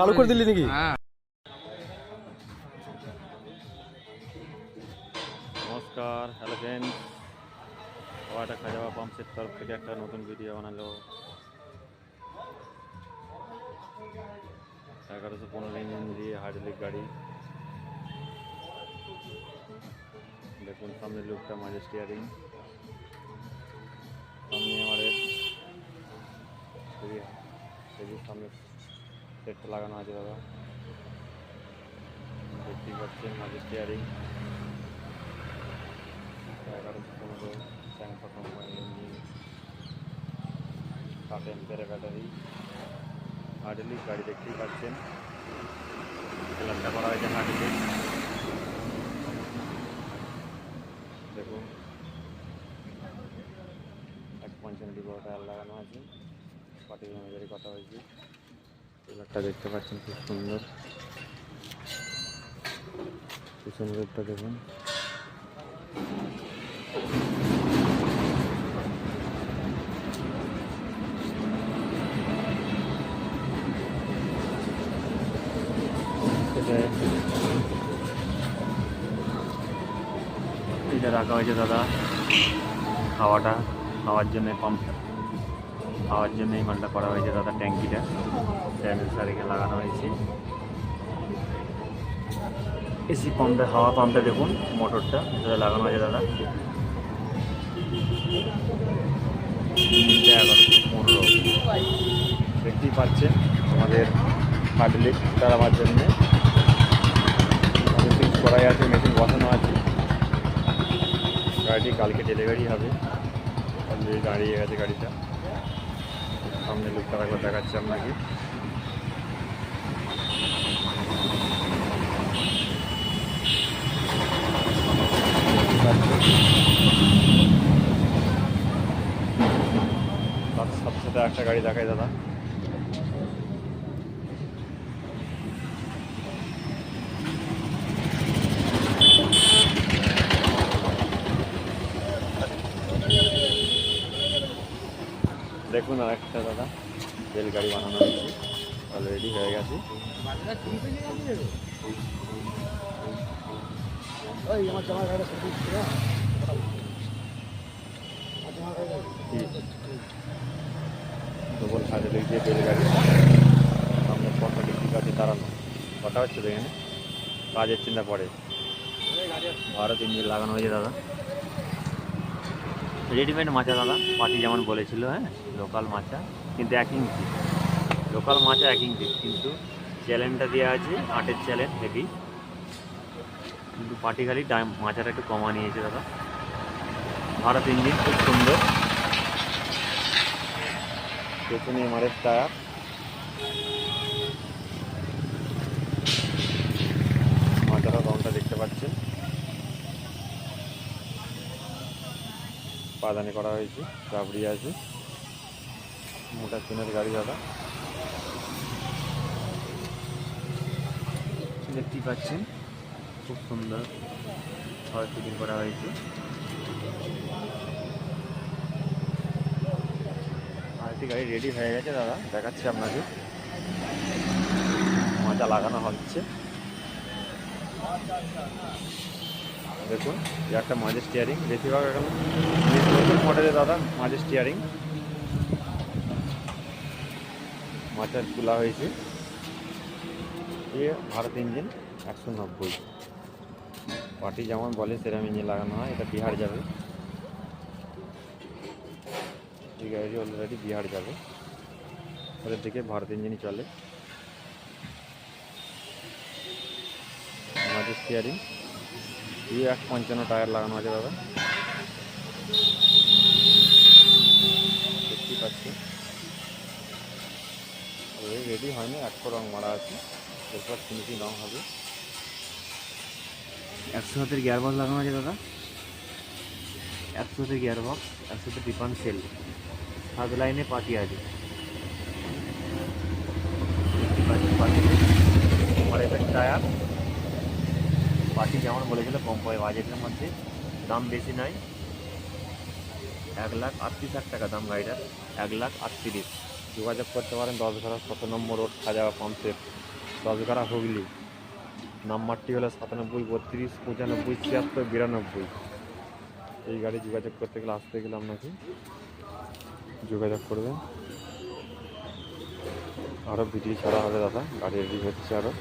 চালু করে দিলি নাকি? হ্যাঁ। নমস্কার হ্যালো ফ্রেন্ডস ওয়াটা খাজাবা পাম্পসের তরফ থেকে একটা নতুন ভিডিও বানালো। এগারোশো পনেরো ইঞ্জিন দিয়ে হাইড্রোলিক গাড়ি। দেখুন সামনের লুকটা মাঝে স্টিয়ারিং সামনে আমাদের সামনে সেটটা লাগানো আছে দাদা। দেখতেই পাচ্ছেন মাঝে স্টিয়ারিং এগারোশো পনেরো স্যাংফা কোম্পানি ইঞ্জিন ষাট এম্পের ব্যাটারি হার্ডেলিক গাড়ি দেখতেই পাচ্ছেন। করা হয়েছে হার্ডেলিক দেখুন। এক পঞ্চান্নটি বড় টায়ার লাগানো আছে। পার্টি কথা হয়েছে। কালারটা দেখতে পাচ্ছেন, খুব সুন্দর। পিছন রোডটা দেখুন। এটা রাখা হয়েছে দাদা হাওয়াটা খাওয়ার জন্য পাম্প খাওয়ার জন্য এই মালটা করা হয়েছে, দাদা ট্যাঙ্কিটা। স্যান্ডেল সারিকে লাগানো হয়েছে। এসি পাম্পটা হাওয়া পাম্পটা দেখুন মোটরটা এটা লাগানো আছে দাদা। পনেরো। দেখতেই পাচ্ছেন আমাদের হাইড্রোলিক চালাবার জন্যে। ফিক্স করাই আছে মেশিন বসানো আছে। গাড়িটি কালকে ডেলিভারি হবে। অলরেডি দাঁড়িয়ে গেছে গাড়িটা। সামনে লুকটা একবার দেখাচ্ছি আপনাকে। তার সাথে একটা গাড়ি দেখায় দাদা। দেখুন আর একটা দাদা। রেলগাড়ি বানানো হয়েছে। অলরেডি হয়ে গেছে। ডবল হাইড্রোলিক দিয়ে রেলগাড়ি সামনে পথটা ঠিক আছে দাঁড়ানো। কথা হচ্ছে তো এখানে? কাজের চিন্তা পড়ে ভারত ইঞ্জিন লাগানো হয়েছে দাদা। রেডিমেড মাচা দাদা। পাটি যেমন বলেছিল হ্যাঁ লোকাল মাচা কিন্তু এক ইঞ্চি লোকাল মাচা এক ইঞ্চি কিন্তু চ্যালেঞ্জটা দেওয়া আছে, আটের চ্যালেঞ্জ হেভি কিন্তু পাটি খালি টাইম মাচাটা একটু কমা নিয়েছে, দাদা। ভারত ইঞ্জিন খুব সুন্দর। পেছনে এমআরএফ টায়ার মাচাটা রংটা দেখতে পাচ্ছেন পাদানি করা হয়েছে চাবড়ি আছে মোটা চুনের গাড়ি দাদা দেখতেই পাচ্ছেন খুব সুন্দর ছয় ফিটিং করা হয়েছে। আরেকটি গাড়ি রেডি হয়ে গেছে দাদা দেখাচ্ছি আপনাকে মাচা লাগানো হচ্ছে। দেখুন একটা মাঝে স্টিয়ারিং বেশিরভাগ এখন নতুন মডেলে দাদা, মাঝে স্টিয়ারিং মাচার খোলা হয়েছে। এ ভারত ইঞ্জিন একশো নব্বই। পার্টি যেমন বলে, সেরকম ইঞ্জিন লাগানো হয়। এটা বিহার যাবে। এই গাড়িটি অলরেডি বিহার যাবে। ওদের দিকে ভারত ইঞ্জিনই চলে। মাঝে স্টিয়ারিং এই এক পঞ্চান্ন টায়ার লাগানো আছে দাদা। দেখতেই পাচ্ছি। রেডি হয়নি এক রং মারা আছে। এরপর ফিনিশিং রং হবে। একশো হাতের গিয়ার বক্স লাগানো আছে দাদা। একশো হাতের গিয়ার বক্স একশো হাতের ডিপান সেল সাত লাইনে পাটি আছে। পাটিতে। আমার টায়ার। বাকি যেমন বলেছিল, কম পাবে বাজেটের মধ্যে। দাম বেশি নাই। এক লাখ আটত্রিশ হাজার টাকা দাম গাড়িটার। এক লাখ আটত্রিশ। যোগাযোগ করতে পারেন দশঘরা সত নম্বর রোড, খাজাওয়া কনসেপ্ট দশঘরা হুগলি। নাম্বারটি হলো সাতানব্বই বত্রিশ, পঁচানব্বই, ছিয়াত্তর, বিরানব্বই। এই গাড়ি যোগাযোগ করতে গেলে আসতে গেলে আপনাকে যোগাযোগ করবেন। আরও ভিডিও ছাড়া হবে দাদা, গাড়ি রেডি হচ্ছে আরও